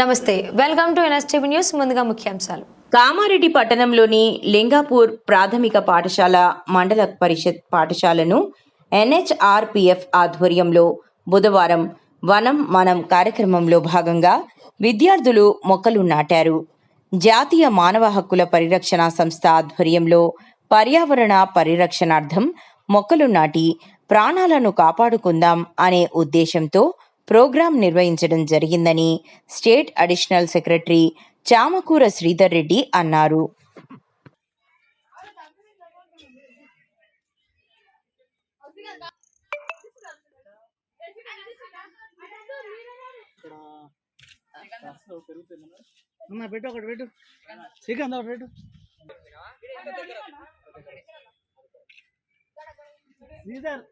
నమస్తే welcome to NSTV news. ముందుగా ముఖ్యాంశాలు. కామారెడ్డి పట్టణంలోని లింగాపూర్ ప్రాథమిక పాఠశాల మండల పరిషత్ పాఠశాలను ఎన్హెచ్ఆర్పిఎఫ్ ఆధ్వర్యంలో బుధవారం వనం మనం కార్యక్రమంలో భాగంగా విద్యార్థులు మొక్కలు నాటారు. జాతీయ మానవ హక్కుల పరిరక్షణ సంస్థ ఆధ్వర్యంలో పర్యావరణ పరిరక్షణార్థం మొక్కలు నాటి ప్రాణాలను కాపాడుకుందాం అనే ఉద్దేశంతో ప్రోగ్రాం నిర్వహించడం జరిగిందని state additional secretary Chamakura Sridhar Reddy అన్నారు. అన్న పెట్టు ఒకటి పెట్టు. శ్రీకాంత్ ఒకటి పెట్టు. శ్రీధర్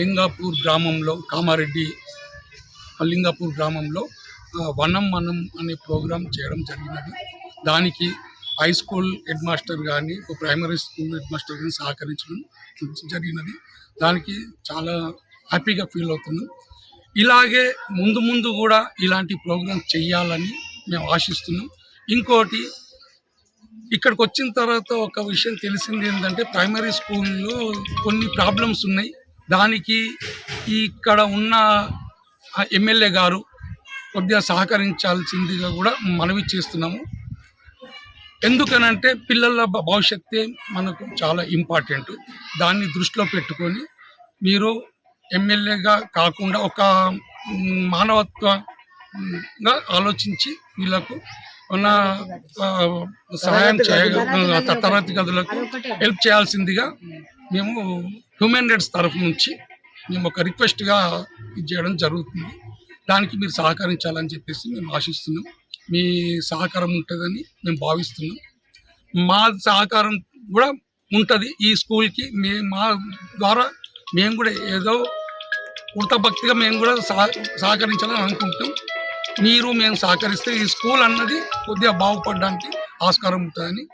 లింగాపూర్ గ్రామంలో కామారెడ్డి లింగాపూర్ గ్రామంలో వనం మనం అనే ప్రోగ్రాం చేయడం జరిగినది. దానికి హై స్కూల్ హెడ్ మాస్టర్ కానీ ప్రైమరీ స్కూల్ హెడ్ మాస్టర్ కానీ సహకరించడం జరిగినది. దానికి చాలా హ్యాపీగా ఫీల్ అవుతున్నాం. ఇలాగే ముందు ముందు కూడా ఇలాంటి ప్రోగ్రామ్ చేయాలని మేము ఆశిస్తున్నాం. ఇంకోటి ఇక్కడికి వచ్చిన తర్వాత ఒక విషయం తెలిసింది ఏంటంటే ప్రైమరీ స్కూల్లో కొన్ని ప్రాబ్లమ్స్ ఉన్నాయి. దానికి ఇక్కడ ఉన్న ఎమ్మెల్యే గారు కొద్దిగా సహకరించాల్సిందిగా కూడా మనవి చేస్తున్నాము. ఎందుకనంటే పిల్లల భవిష్యత్తే మనకు చాలా ఇంపార్టెంట్. దాన్ని దృష్టిలో పెట్టుకొని మీరు ఎమ్మెల్యేగా కాకుండా ఒక మానవత్వంగా ఆలోచించి వీళ్ళకు ఉన్న సహాయం చేయ తరగతి గదులకు. హెల్ప్ చేయాల్సిందిగా మేము హ్యూమన్ రైట్స్ తరఫు నుంచి మేము ఒక రిక్వెస్ట్గా ఇది చేయడం జరుగుతుంది. దానికి మీరు సహకరించాలని చెప్పేసి మేము ఆశిస్తున్నాం. మీ సహకారం ఉంటుందని మేము భావిస్తున్నాం. మా సహకారం కూడా ఉంటుంది ఈ స్కూల్కి. మే మా ద్వారా మేము కూడా ఏదో భక్తిగా మేము కూడా సహ సహకరించాలని అనుకుంటాం. మీరు మేము సహకరిస్తే ఈ స్కూల్ అన్నది కొద్దిగా బాగుపడడానికి ఆస్కారం ఉంటుందని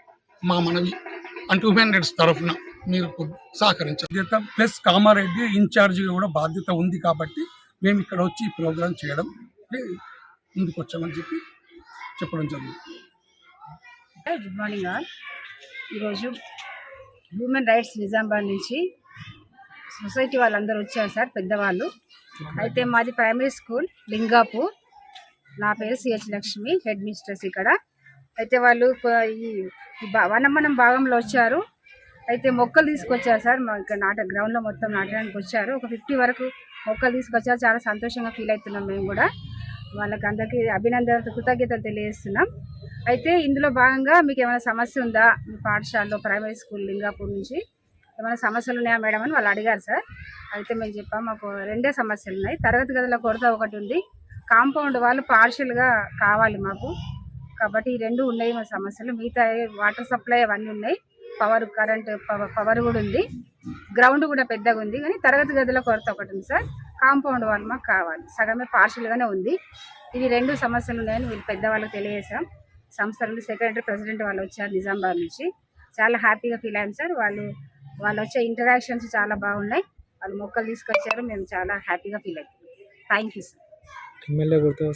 మా మనవి. అండ్ హ్యూమన్ రైట్స్ తరఫున మీరు సహకరించాలి. ప్లస్ కామారెడ్డి ఇన్ఛార్జిగా కూడా బాధ్యత ఉంది కాబట్టి మేము ఇక్కడ వచ్చి ఈ ప్రోగ్రాం చేయడం ముందుకు వచ్చామని చెప్పి చెప్పడం జరుగుతుంది. గుడ్ మార్నింగ్ ఆల్ ఈరోజు హ్యూమన్ రైట్స్ నిజామాబాద్ నుంచి సొసైటీ వాళ్ళందరూ వచ్చారు సార్ పెద్దవాళ్ళు. అయితే మాది ప్రైమరీ స్కూల్ లింగాపూర్. నా పేరు సిహెచ్ లక్ష్మి హెడ్ మిస్ట్రెస్ ఇక్కడ. అయితే వాళ్ళు ఈ వనమనం భాగంలో వచ్చారు. అయితే మొక్కలు తీసుకొచ్చారు సార్ మా ఇక్కడ నాట గ్రౌండ్లో మొత్తం నాటడానికి వచ్చారు. ఒక ఫిఫ్టీ వరకు మొక్కలు తీసుకొచ్చారు. చాలా సంతోషంగా ఫీల్ అవుతున్నాం మేము కూడా. వాళ్ళకి అందరికీ అభినందనలు కృతజ్ఞతలు తెలియజేస్తున్నాం. అయితే ఇందులో భాగంగా మీకు ఏమైనా సమస్య ఉందా? మీ పాఠశాలలో ప్రైమరీ స్కూల్ లింగాపూర్ నుంచి? ఏమైనా సమస్యలు ఉన్నాయా మేడం అని వాళ్ళు అడిగారు సార్. అయితే మేము చెప్పాం మాకు రెండే సమస్యలు ఉన్నాయి. తరగతి గదుల కొరత ఒకటి ఉంది. కాంపౌండ్ వాళ్ళు పార్షియల్గా కావాలి మాకు. కాబట్టి ఈ రెండు ఉన్నాయి మా సమస్యలు. మిగతా వాటర్ సప్లై అవన్నీ ఉన్నాయి. పవర్ కరెంట్ పవర్ కూడా ఉంది. గ్రౌండ్ కూడా పెద్దగా ఉంది. కానీ తరగతి గదుల కొరత ఒకటి ఉంది సార్. కాంపౌండ్ వాళ్ళు మాకు కావాలి. సగమే పార్షియల్గానే ఉంది. ఇవి రెండు సమస్యలు ఉన్నాయని వీళ్ళు పెద్దవాళ్ళకి తెలియజేశాం. సంస్థ నుండి సెక్రటరీ ప్రెసిడెంట్ వాళ్ళు వచ్చారు నిజామాబాద్ నుంచి. చాలా హ్యాపీగా ఫీల్ అయ్యాం సార్. వాళ్ళు వాళ్ళు వచ్చే ఇంటరాక్షన్స్ చాలా బాగున్నాయి. వాళ్ళు మొక్కలు తీసుకొచ్చారు. మేము చాలా హ్యాపీగా ఫీల్ అవుతాం థ్యాంక్ యూ సార్ ఎమ్మెల్యే గుర్తు